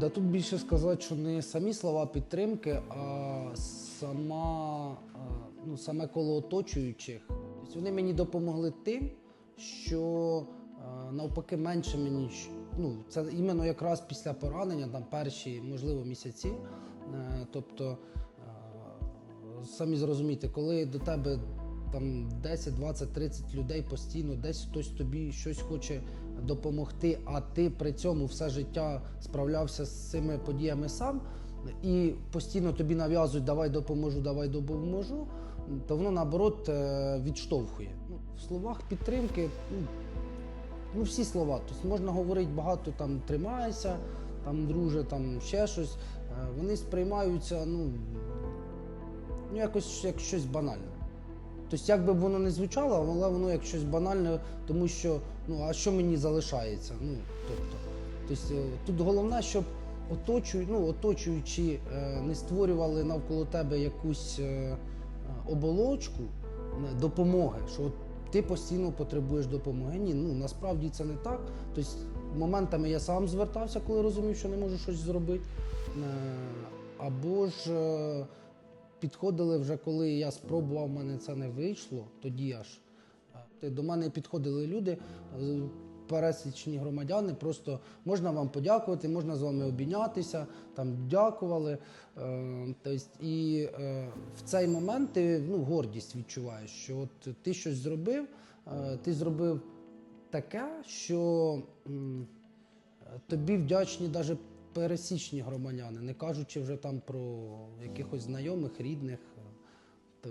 Та тут більше сказати, що не самі слова підтримки, а сама, ну, саме коло оточуючих. Тобто вони мені допомогли тим, що навпаки менше мені. Ну, це іменно якраз після поранення, там перші, можливо, місяці. Е, Тобто, самі зрозумієте, коли до тебе там 10, 20, 30 людей постійно, десь хтось тобі щось хоче допомогти, а ти при цьому все життя справлявся з цими подіями сам, і постійно тобі нав'язують давай допоможу, давай допоможу, то воно наоборот е, відштовхує. Ну, в словах підтримки, ну, ну всі слова. Тобто можна говорити багато там тримайся, там друже, там ще щось. Е, Вони сприймаються, ну, ну якось як щось банальне. Тобто, як би воно не звучало, але воно як щось банальне, тому що ну а що мені залишається? Ну тобто, тобто е, тут головне, щоб оточують, ну, оточуючи, е, не створювали навколо тебе якусь е, оболочку допомоги, що от ти постійно потребуєш допомоги. Ні, ну насправді це не так. Тобто, моментами я сам звертався, коли розумів, що не можу щось зробити. Або ж підходили вже, коли я спробував, в мене це не вийшло, тоді аж. До мене підходили люди, е, пересічні громадяни, просто можна вам подякувати, можна з вами обійнятися, там дякували. Е, тобто, і е, в цей момент ти ну, гордість відчуваєш, що от ти щось зробив, ти зробив таке, що тобі вдячні навіть пересічні громадяни, не кажучи вже там про якихось знайомих, рідних, то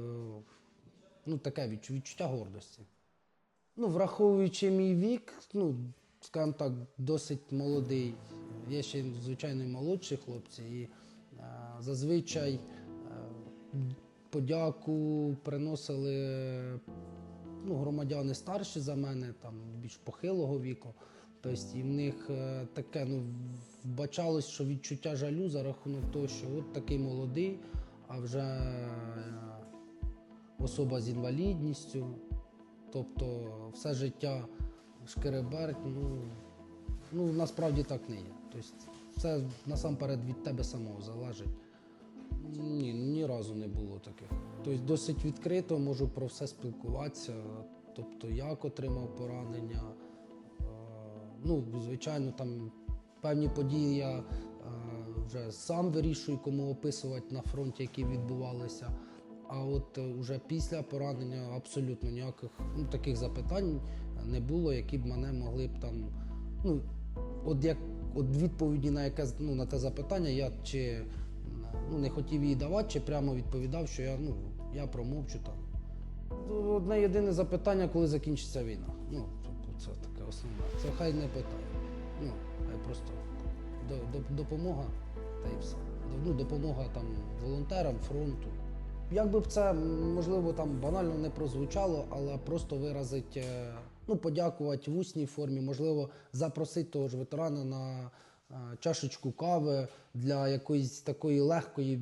ну, таке відчуття гордості. Ну, враховуючи мій вік, ну, скажімо так, досить молодий. Є ще, звичайно, і молодші хлопці. І е, зазвичай е, подяку приносили ну, громадяни старші за мене, там більш похилого віку. Тобто і в них е, таке ну, вбачалось, що відчуття жалю за рахунок того, що от такий молодий, а вже е, особа з інвалідністю. Тобто все життя шкереберть, ну, ну насправді так не є. Тобто це насамперед від тебе самого залежить. Ні, ні разу не було таких. Тобто досить відкрито можу про все спілкуватися. Тобто, як отримав поранення. Е, Ну, звичайно, там певні події я е, вже сам вирішую, кому описувати на фронті, які відбувалися. А от е, вже після поранення абсолютно ніяких ну, таких запитань не було, які б мене могли б там. Ну, от як от відповіді на яке ну, на те запитання, я чи ну, не хотів її давати, чи прямо відповідав, що я, ну, я промовчу там. Одне єдине запитання, коли закінчиться війна. Ну, це таке основне. Це хай не питає. Ну, хай просто до, до, допомога та і все. Ну, допомога там волонтерам, фронту. Як би це можливо там банально не прозвучало, але просто виразить, е, ну, подякувати в усній формі, можливо, запросити того ж ветерана на е, чашечку кави для якоїсь такої легкої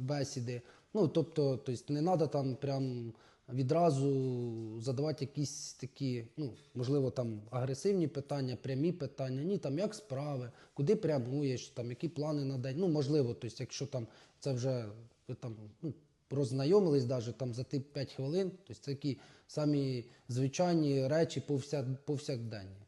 бесіди. Ну, тобто, тобто не треба там прям відразу задавати якісь такі, ну, можливо, там агресивні питання, прямі питання. Ні, там як справи, куди прямуєш, там які плани на день. Ну, можливо, тобто, якщо там це вже ви там ну, роззнайомились даже там за ті 5 хвилин, тобто це такі самі звичайні речі повся, повсякденні.